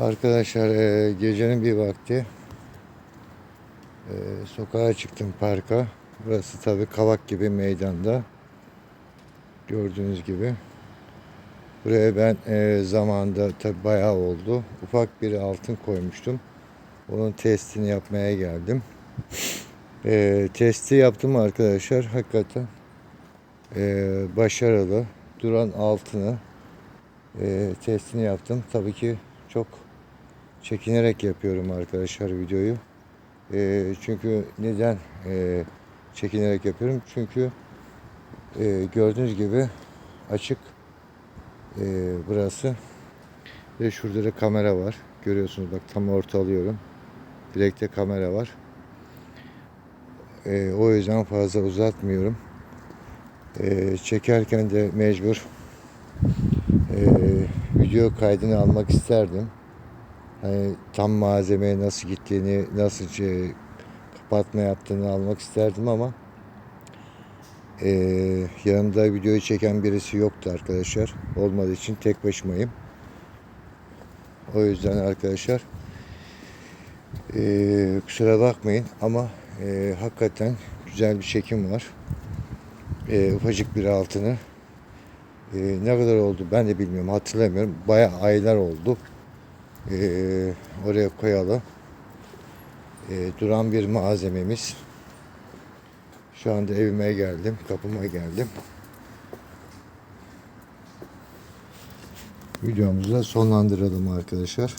Arkadaşlar e, gecenin bir vakti e, sokağa çıktım parka. Burası tabi kavak gibi meydanda. Gördüğünüz gibi. Buraya ben e, zamanında tabi bayağı oldu. Ufak bir altın koymuştum. Onun testini yapmaya geldim. E, testi yaptım arkadaşlar. Hakikaten e, başarılı. Duran altını e, testini yaptım. Tabii ki çok çekinerek yapıyorum arkadaşlar videoyu. E, çünkü neden e, çekinerek yapıyorum? Çünkü e, gördüğünüz gibi açık e, burası ve şurada da kamera var. Görüyorsunuz bak tam ortalıyorum. Direkte kamera var. E, o yüzden fazla uzatmıyorum. E, çekerken de mecbur e, video kaydını almak isterdim. Hani tam malzemeye nasıl gittiğini, nasıl şey, kapatma yaptığını almak isterdim ama e, yanımda videoyu çeken birisi yoktu arkadaşlar. Olmadığı için tek başımayım. O yüzden arkadaşlar e, kusura bakmayın ama e, hakikaten güzel bir çekim var. E, ufacık bir altını e, ne kadar oldu ben de bilmiyorum hatırlamıyorum. Bayağı aylar oldu. E, oraya koyalı. E, duran bir malzememiz. Şu anda evime geldim. Kapıma geldim. Videomuzu da sonlandıralım arkadaşlar.